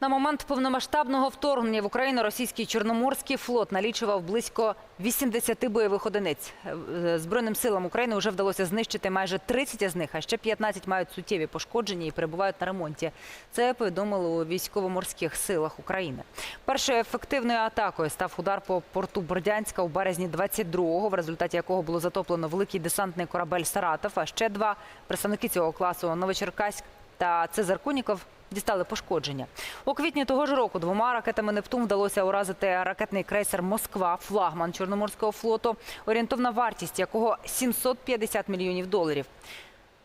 На момент повномасштабного вторгнення в Україну російський Чорноморський флот налічував близько 80 бойових одиниць. Е, Збройним силам України вже вдалося знищити майже 30 з них, а ще 15 мають суттєві пошкодження і перебувають на ремонті. Це повідомили у військово-морських силах України. Першою ефективною атакою став удар по порту Бордянська у березні 22-го, в результаті якого було затоплено великий десантний корабель Саратов. А ще два представники цього класу Новочеркаськ та Цезар Куніков дістали пошкодження. У квітні того ж року двома ракетами Нептун вдалося уразити ракетний крейсер Москва, флагман Чорноморського флоту, орієнтовна вартість якого 750 мільйонів доларів.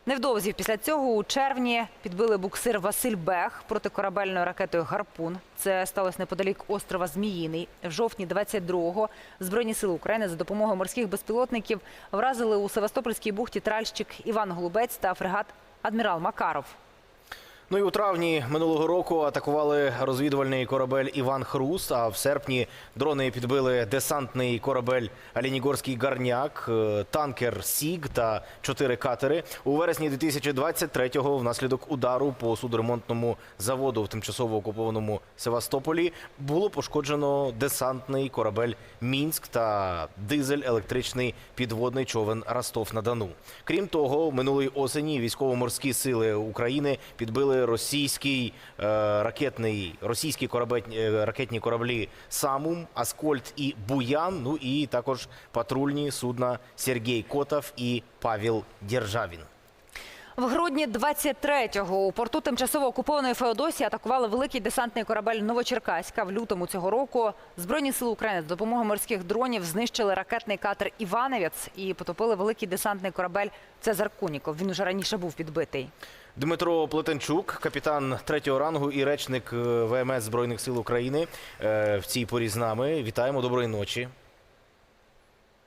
Невдовзі після цього у червні підбили буксир Василь Бех протикорабельною ракетою Гарпун. Це сталося неподалік острова Зміїний. В жовтні 22-го Збройні сили України за допомогою морських безпілотників вразили у Севастопольській бухті тральщик Іван Голубець та фрегат Адмірал Макаров. Ну і у травні минулого року атакували розвідувальний корабель Іван Хрус. А в серпні дрони підбили десантний корабель Алінігорський Гарняк, е, танкер Сіг та чотири катери. У вересні 2023-го внаслідок удару по судоремонтному заводу в тимчасово окупованому Севастополі було пошкоджено десантний корабель Мінськ та дизель-електричний підводний човен Ростов на Дону. Крім того, минулої осені військово-морські сили України підбили російський е, ракетний російські корабель, е, ракетні кораблі Самум, Аскольд і Буян. Ну і також патрульні судна Сергій Котов і Павел Державін. В грудні 23-го у порту тимчасово окупованої Феодосії атакували великий десантний корабель Новочеркаська. В лютому цього року Збройні сили України з допомогою морських дронів знищили ракетний катер Іваневець і потопили великий десантний корабель Цезар Куніков. Він уже раніше був підбитий. Дмитро Плетенчук, капітан третього рангу і речник е, ВМС Збройних сил України е, в цій порі з нами. Вітаємо, доброї ночі.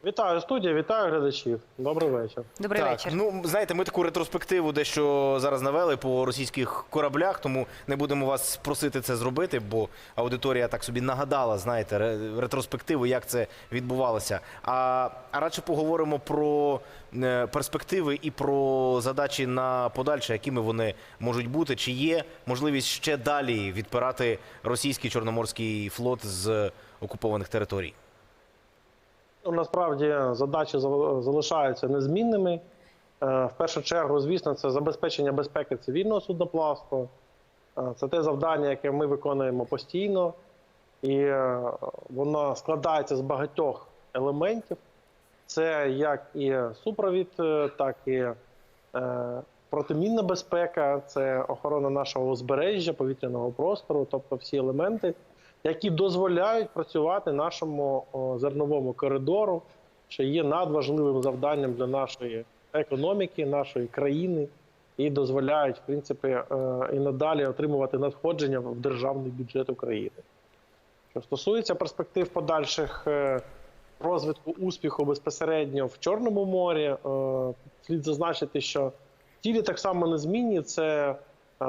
Вітаю студія, вітаю глядачів. Добрий вечір. Добрий так, вечір. Ну знаєте, ми таку ретроспективу дещо зараз навели по російських кораблях, тому не будемо вас просити це зробити, бо аудиторія так собі нагадала, знаєте, ре- ретроспективу, як це відбувалося. А, а радше поговоримо про е, перспективи і про задачі на подальше, якими вони можуть бути. Чи є можливість ще далі відпирати російський чорноморський флот з окупованих територій? Ну, Насправді задачі залишаються незмінними. Е, В першу чергу, звісно, це забезпечення безпеки цивільного судноплавства. Е, Це те завдання, яке ми виконуємо постійно, і е, воно складається з багатьох елементів. Це як і супровід, так і протимінна безпека, це охорона нашого узбережжя, повітряного простору, тобто всі елементи, які дозволяють працювати нашому зерновому коридору, що є надважливим завданням для нашої економіки, нашої країни, і дозволяють, в принципі, е, і надалі отримувати надходження в державний бюджет України. Що стосується перспектив подальших е, розвитку успіху безпосередньо в Чорному морі, е, слід зазначити, що цілі так само незмінні це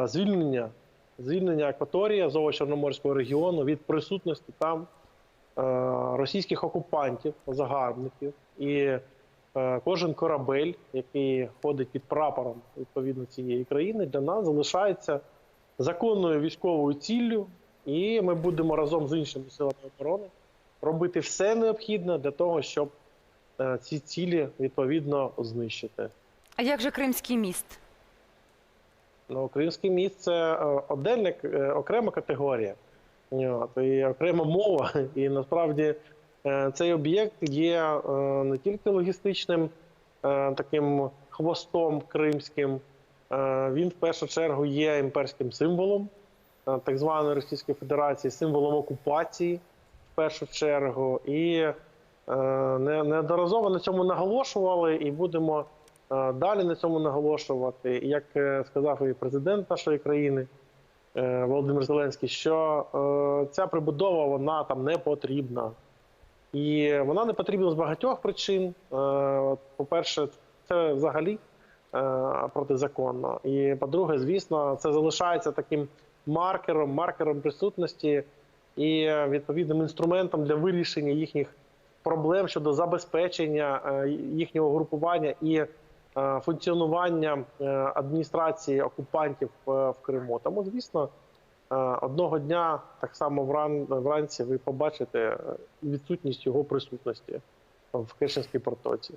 звільнення, звільнення акваторії Азово-Чорноморського регіону від присутності там е, російських окупантів, загарбників. І е, кожен корабель, який ходить під прапором відповідно цієї країни, для нас залишається законною військовою ціллю, і ми будемо разом з іншими силами оборони робити все необхідне для того, щоб е, ці цілі відповідно знищити. А як же Кримський міст? Ну, український міст це е, е, окрема категорія, От, і окрема мова. І насправді е, цей об'єкт є е, не тільки логістичним е, таким хвостом кримським, е, він в першу чергу є імперським символом е, так званої Російської Федерації, символом окупації в першу чергу. І е, неодноразово на цьому наголошували і будемо е, далі на цьому наголошувати. Як е, сказав і президент нашої країни е, Володимир Зеленський, що е, ця прибудова вона там не потрібна. І вона не потрібна з багатьох причин. Е, По-перше, це взагалі е, протизаконно. І по-друге, звісно, це залишається таким маркером, маркером присутності і е, відповідним інструментом для вирішення їхніх проблем щодо забезпечення е, їхнього групування і е, функціонування е, адміністрації окупантів е, в Криму. Тому, звісно, е, одного дня, так само вранці, ви побачите е, відсутність його присутності в Керченській протоці.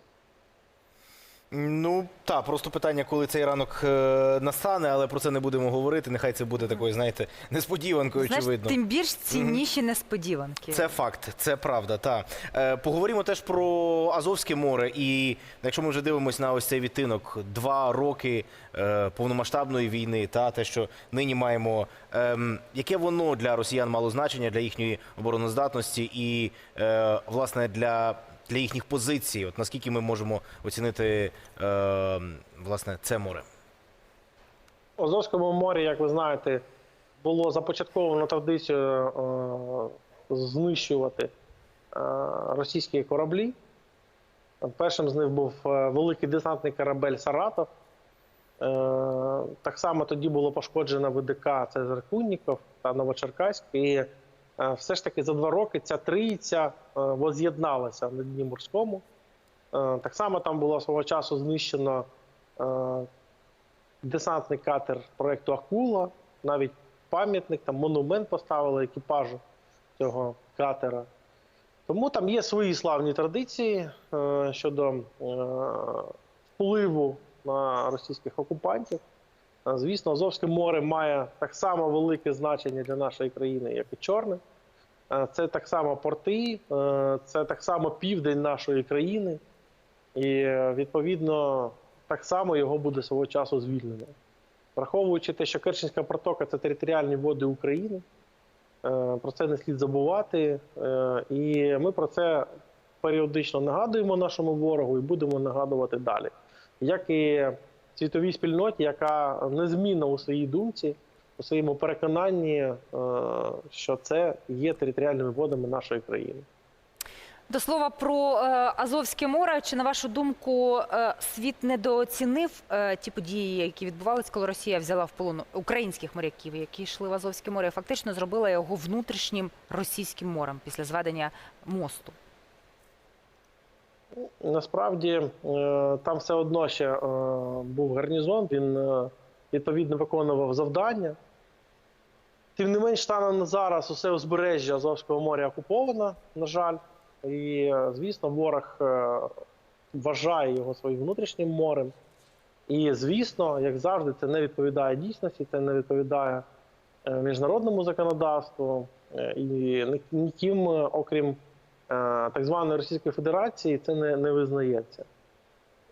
Ну так, просто питання, коли цей ранок е, настане, але про це не будемо говорити. Нехай це буде такою, знаєте, несподіванкою, Знаєш, очевидно. тим більш цінніші несподіванки. Це факт, це правда. Та е, поговоримо теж про Азовське море. І якщо ми вже дивимося на ось цей відтинок, два роки е, повномасштабної війни, та те, що нині маємо, ем, яке воно для росіян мало значення для їхньої обороноздатності і власне для, для їхніх позицій. От наскільки ми можемо оцінити е, власне це море? У Азовському морі, як ви знаєте, було започатковано традицію е, знищувати е, російські кораблі. Першим з них був е, великий десантний корабель Саратов. Е, так само тоді було пошкоджено ВДК Цезар Кунніков та Новочеркаськ. І все ж таки за два роки ця трійця е, воз'єдналася на Дні морському. Е, так само там було свого часу знищено е, десантний катер проекту Акула, навіть пам'ятник, там монумент поставили екіпажу цього катера. Тому там є свої славні традиції е, щодо е, впливу на російських окупантів. Е, Звісно, Азовське море має так само велике значення для нашої країни, як і Чорне. Е, Це так само порти, е, це так само південь нашої країни. І відповідно так само його буде свого часу звільнено. Враховуючи те, що Керченська протока це територіальні води України, про це не слід забувати. І ми про це періодично нагадуємо нашому ворогу і будемо нагадувати далі. Як і світовій спільноті, яка незмінна у своїй думці, у своєму переконанні, е, що це є територіальними водами нашої країни. До слова про е, Азовське море. Чи на вашу думку е, світ недооцінив ті події, які відбувалися, коли Росія взяла в полон українських моряків, які йшли в Азовське море, фактично зробила його внутрішнім російським морем після зведення мосту? Насправді е, там все одно ще е, був гарнізон, він е, відповідно виконував завдання. Тим не менш, станом на зараз усе узбережжя Азовського моря окуповано, на жаль. І, звісно, ворог вважає його своїм внутрішнім морем. І, звісно, як завжди, це не відповідає дійсності, це не відповідає міжнародному законодавству і ніким, окрім так званої Російської Федерації, це не, не визнається.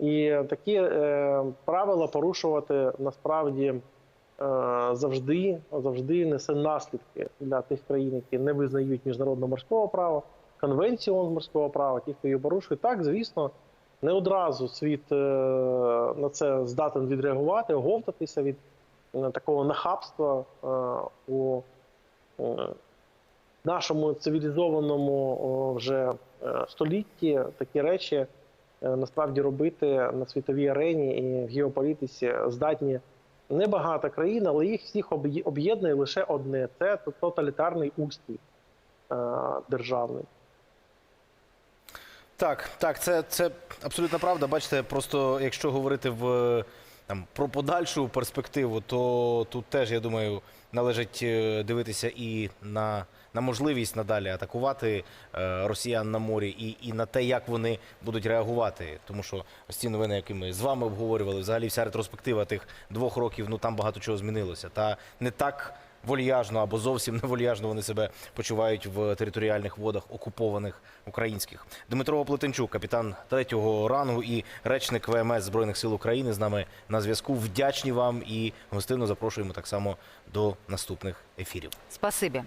І такі е, правила порушувати насправді е, завжди, завжди несе наслідки для тих країн, які не визнають міжнародного морського права, конвенцію морського права, ті, хто її порушує. Так, звісно, не одразу світ е, на це здатен відреагувати, оговтатися від е, такого нахабства е, у е, нашому цивілізованому вже е, столітті такі речі е, насправді робити на світовій арені і в геополітиці здатні небагато країн, але їх всіх об'єднує лише одне: це тоталітарний устрій е, державний. Так, так, це, це абсолютно правда. Бачите, просто якщо говорити в там про подальшу перспективу, то тут теж я думаю належить е, дивитися і на, на можливість надалі атакувати е, росіян на морі, і, і на те, як вони будуть реагувати. Тому що ось ці новини, які ми з вами обговорювали, взагалі вся ретроспектива тих двох років, ну там багато чого змінилося. Та не так вольяжно або зовсім не вольяжно вони себе почувають в територіальних водах окупованих українських. Дмитро Плетенчук, капітан третього рангу і речник ВМС Збройних сил України, з нами на зв'язку. Вдячні вам і гостинно запрошуємо так само до наступних ефірів. Спасибі.